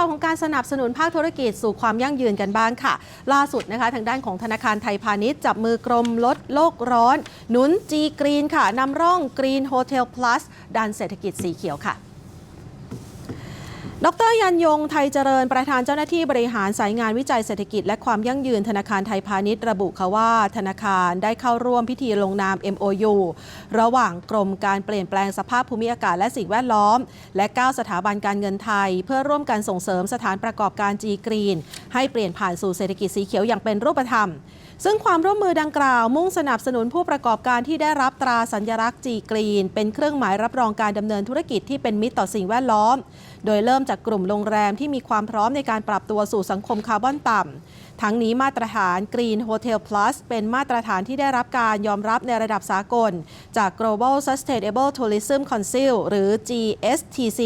ราวของการสนับสนุนภาคธุรกิจสู่ความยั่งยืนกันบ้างค่ะ ล่าสุดนะคะ ทางด้านของธนาคารไทยพาณิชย์จับมือกรมลดโลกร้อน หนุนจีกรีนค่ะนำร่องกรีนโฮเทลพลัสดันเศรษฐกิจสีเขียวค่ะ ดรยันยงไทยเจริญประธานเจ้าหน้าที่บริหารสายงานวิจัยเศรษฐกิจและความยั่งยืนธนาคารไทยพาณิชย์ระบุค่ะว่า ธนาคารได้เข้าร่วมพิธีลงนาม MOU ระหว่างกรมการเปลี่ยนแปลงสภาพภูมิอากาศและสิ่งแวดล้อม และ 9 สถาบันการเงินไทย เพื่อร่วมกันส่งเสริมสถานประกอบการ G Green ให้เปลี่ยนผ่านสู่เศรษฐกิจสีเขียวอย่างเป็นรูปธรรมซึ่งความร่วมมือดังกล่าวมุ่งสนับสนุนผู้ประกอบการที่ได้รับตราสัญลักษณ์ G Green เป็นเครื่องหมายรับรองการดำเนินธุรกิจที่เป็นมิตรต่อสิ่งแวดล้อม โดยเริ่มจากกลุ่มโรงแรมที่มีความพร้อมในการปรับตัวสู่สังคมคาร์บอนต่ำ ทั้งนี้มาตรฐาน Green Hotel Plus เป็นมาตรฐานที่ได้รับการยอมรับในระดับสากล จาก Global Sustainable Tourism Council หรือ GSTC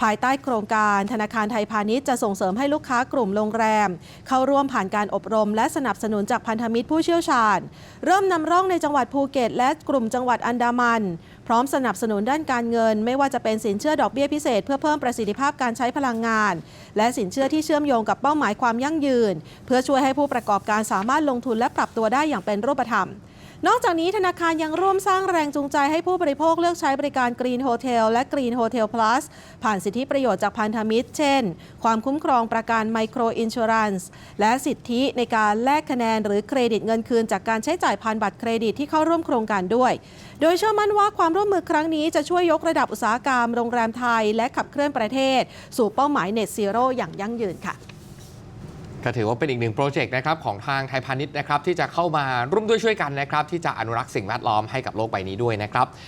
ภายใต้โครงการธนาคารไทยพาณิชย์จะส่งเสริมให้ลูกค้ากลุ่มโรงแรม เข้าร่วมผ่านการอบรม และสนับสนุนจากพันธมิตรผู้เชี่ยวชาญ เริ่มนำร่องในจังหวัดภูเก็ต และกลุ่มจังหวัดอันดามัน ร้อมสนับสนุนด้านการเงิน ไม่ว่าจะเป็นสินเชื่อดอกเบี้ยพิเศษ เพื่อเพิ่มประสิทธิภาพการใช้พลังงาน และสินเชื่อที่เชื่อมโยงกับเป้าหมายความยั่งยืน เพื่อช่วยให้ผู้ประกอบการสามารถลงทุนและปรับตัวได้อย่างเป็นรูปธรรม นอกจากนี้ธนาคารยังร่วมสร้างแรงจูงใจให้ผู้บริโภคเลือกใช้บริการ Green Hotel และ Green Hotel Plus ผ่านสิทธิประโยชน์จากพันธมิตร เช่น ความคุ้มครองประกัน Micro Insurance และสิทธิในการแลกคะแนนหรือเครดิตเงินคืนจากการใช้จ่ายผ่านบัตรเครดิตที่เข้าร่วมโครงการด้วย โดยเชื่อมั่นว่าความร่วมมือครั้งนี้จะช่วยยกระดับอุตสาหกรรม โรงแรมไทย และขับเคลื่อนประเทศ สู่เป้าหมาย Net Zero อย่างยั่งยืนค่ะ ก็ถือว่าเป็นอีกหนึ่งโปรเจกต์นะครับของทางไทยพาณิชย์นะครับที่จะเข้ามาร่วมด้วยช่วยกันนะครับที่จะอนุรักษ์สิ่งแวดล้อมให้กับโลกใบนี้ด้วยนะครับ